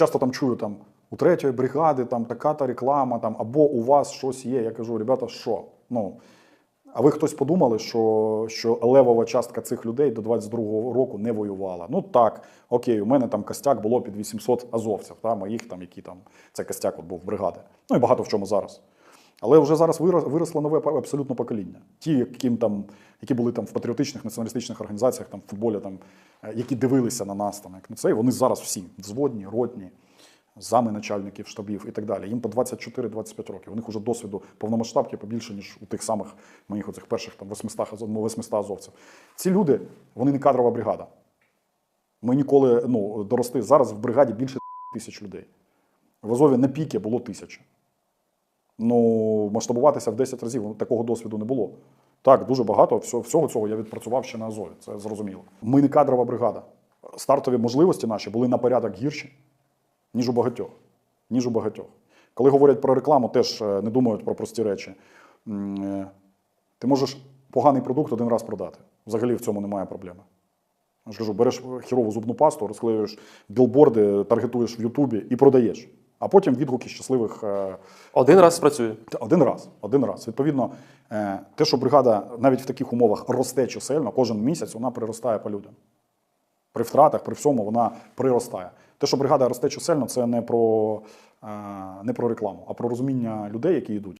часто там чую там у третьої бригади там така-та реклама, там або у вас щось є. Я кажу, ребята, що? Ну а ви хтось подумали, що, що левова частка цих людей до 22-го року не воювала? Ну так, окей, у мене там костяк було під 800 азовців, та, моїх там, які там, це костяк от був бригади. Ну і багато в чому зараз. Але вже зараз виросло нове абсолютно покоління. Ті, яким там, які були там в патріотичних націоналістичних організаціях, там в футболі, там, е, які дивилися на нас, там, як на це, вони зараз всі взводні, ротні, зами начальників штабів і так далі. Їм по 24-25 років. У них вже досвіду повномасштабки побільше, ніж у тих самих моїх оцих перших там 800, 800 азовців. Ці люди, вони не кадрова бригада. Ми ніколи ну, дорости. Зараз в бригаді більше тисяч людей. В Азові на піки було тисяча. Ну, масштабуватися в 10 разів такого досвіду не було. Так, дуже багато всього, всього цього я відпрацював ще на Азові, це зрозуміло. Ми не кадрова бригада. Стартові можливості наші були на порядок гірші, ніж у багатьох. Ніж у багатьох. Коли говорять про рекламу, теж е, не думають про прості речі. Е, Ти можеш поганий продукт один раз продати. Взагалі в цьому немає проблеми. Я ж кажу, береш хірову зубну пасту, розклеюєш білборди, таргетуєш в Ютубі і продаєш. А потім відгуки щасливих е, Один раз спрацює. Один раз, один раз. Відповідно, е, те, що бригада навіть в таких умовах росте чисельно, кожен місяць вона приростає по людям. При втратах, при всьому вона приростає. Те, що бригада росте чисельно, це не про, е, не про рекламу, а про розуміння людей, які йдуть.